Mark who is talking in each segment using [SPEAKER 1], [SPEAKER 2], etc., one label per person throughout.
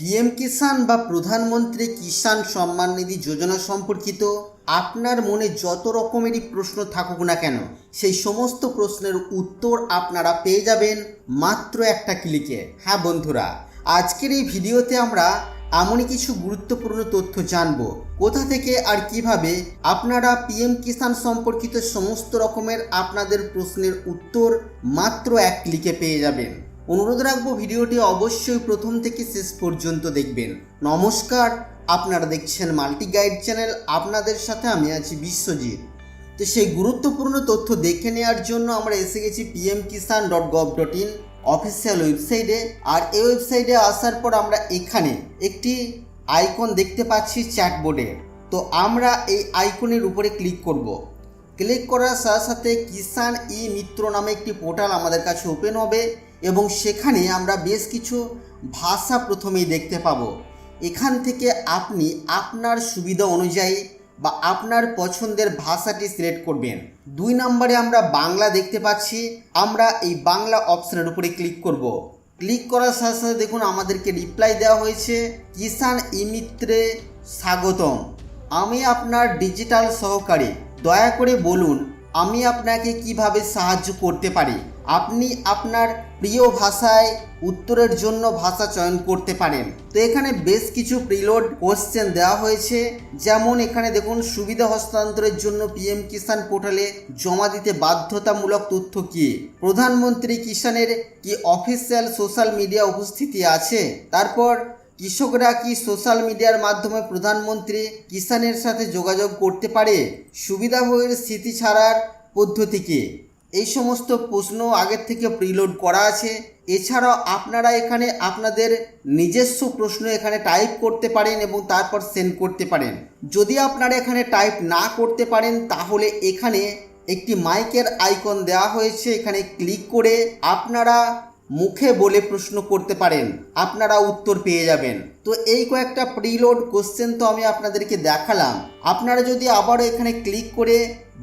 [SPEAKER 1] PM কিষাণ বা প্রধানমন্ত্রী কিষাণ সম্মান নিধি যোজনা সম্পর্কিত আপনার মনে যত রকমেরই প্রশ্ন থাকুক না কেন, সেই সমস্ত প্রশ্নের উত্তর আপনারা পেয়ে যাবেন মাত্র একটা ক্লিকে। হ্যাঁ বন্ধুরা, আজকের এই ভিডিওতে আমরা এমনই কিছু গুরুত্বপূর্ণ তথ্য জানব, কোথা থেকে আর কীভাবে আপনারা পিএম কিষাণ সম্পর্কিত সমস্ত রকমের আপনাদের প্রশ্নের উত্তর মাত্র এক ক্লিকে পেয়ে যাবেন। অনুরোধ রাখব ভিডিওটি অবশ্যই প্রথম থেকে শেষ পর্যন্ত দেখবেন। নমস্কার, আপনারা দেখছেন মাল্টি গাইড চ্যানেল, আপনাদের সাথে আমি আছি বিশ্বজিৎ। তো সেই গুরুত্বপূর্ণ তথ্য দেখে নেওয়ার জন্য আমরা এসে গেছি PM Kisan dot gov dot in official ওয়েবসাইটে। আর এই ওয়েবসাইটে আসার পর আমরা এখানে একটি আইকন দেখতে পাচ্ছি চ্যাটবোর্ডে। তো আমরা এই আইকনের উপরে ক্লিক করব। ক্লিক করার সাথে সাথে কিষাণ ই মিত্র নামে একটি পোর্টাল আমাদের কাছে ওপেন হবে। এবং সেখানে আমরা বেশ কিছু ভাষা প্রথমেই দেখতে পাবো। এখান থেকে আপনি আপনার সুবিধা অনুযায়ী বা আপনার পছন্দের ভাষাটি সিলেক্ট করবেন। দুই নম্বরে আমরা বাংলা দেখতে পাচ্ছি। আমরা এই বাংলা অপশনের উপরে ক্লিক করব। ক্লিক করার সাথে সাথে দেখুন আমাদেরকে রিপ্লাই দেওয়া হয়েছে। কিষাণ ইমিত্রে স্বাগতম। আমি আপনার ডিজিটাল সহকারী। দয়া করে বলুন আমি আপনাকে কীভাবে সাহায্য করতে পারি? আপনি আপনার প্রিয় ভাষায় উত্তরের জন্য ভাষা চয়ন করতে পারেন। তো এখানে বেশ কিছু প্রিলোড কোশ্চেন দেওয়া হয়েছে। যেমন এখানে দেখুন, সুবিধা হস্তান্তরের জন্য পিএম কিষাণ পোর্টালে জমা দিতে বাধ্যতামূলক তথ্য কি? প্রধানমন্ত্রী কিষাণের কি অফিসিয়াল সোশ্যাল মিডিয়া উপস্থিতি আছে? তারপর কৃষকরা কি সোশ্যাল মিডিয়ার মাধ্যমে প্রধানমন্ত্রী কিষাণের সাথে যোগাযোগ করতে পারে? সুবিধাভোগের স্থিতি ছাড়ার পদ্ধতি কি? এই সমস্ত প্রশ্ন আগের থেকে প্রিলোড করা আছে। এছাড়াও আপনারা এখানে আপনাদের নিজস্ব প্রশ্ন এখানে টাইপ করতে পারেন এবং তারপর সেন্ড করতে পারেন। যদি আপনারা এখানে টাইপ না করতে পারেন, তাহলে এখানে একটি মাইকের আইকন দেওয়া হয়েছে। এখানে ক্লিক করে আপনারা মুখে বলে প্রশ্ন করতে পারেন আপনারা উত্তর পেয়ে যাবেন। তো এই কয়েকটা প্রিলোড কোশ্চেন তো আমি আপনাদেরকে দেখালাম। আপনারা যদি আবারও এখানে ক্লিক করে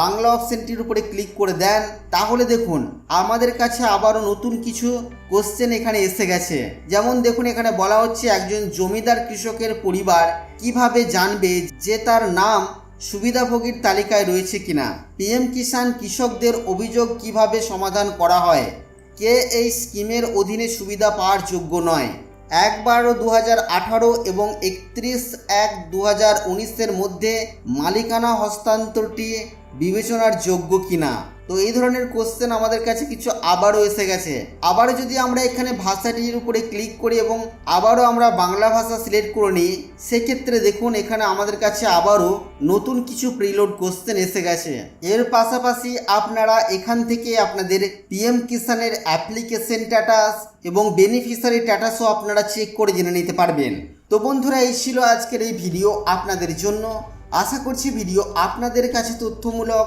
[SPEAKER 1] বাংলা অপশনটির উপরে ক্লিক করে দেন, তাহলে দেখুন, আমাদের কাছে আবারও নতুন কিছু কোশ্চেন এখানে এসে গেছে। যেমন দেখুন, এখানে বলা হচ্ছে একজন জমিদার কৃষকের পরিবার কীভাবে জানবে যে তার নাম সুবিধাভোগীর তালিকায় রয়েছে কিনা? পিএম কিষাণ কৃষকদের অভিযোগ কীভাবে সমাধান করা হয়? কে এই স্কিমের অধীনে সুবিধা পাওয়ার যোগ্য নয়? এক বারো দু আঠারো এবং একত্রিশ এক দু হাজার উনিশের মধ্যে মালিকানা হস্তান্তরটি বিবেচনার যোগ্য কিনা? তো এই ধরনের কোশ্চেন আমাদের কাছে কিছু আবারও এসে গেছে। আবারও যদি আমরা এখানে ভাষাটির উপরে ক্লিক করি এবং আবারও আমরা বাংলা ভাষা সিলেক্ট করে নিই, সেক্ষেত্রে দেখুন এখানে আমাদের কাছে আবারও নতুন কিছু প্রিলোড কোশ্চেন এসে গেছে। এর পাশাপাশি আপনারা এখান থেকে আপনাদের পিএম কিষানের অ্যাপ্লিকেশন স্ট্যাটাস এবং বেনিফিশিয়ারি স্ট্যাটাসও আপনারা চেক করে জেনে নিতে পারবেন। তো বন্ধুরা, এই ছিল আজকের এই ভিডিও আপনাদের জন্য। আশা করছি ভিডিও আপনাদের কাছে তথ্যমূলক।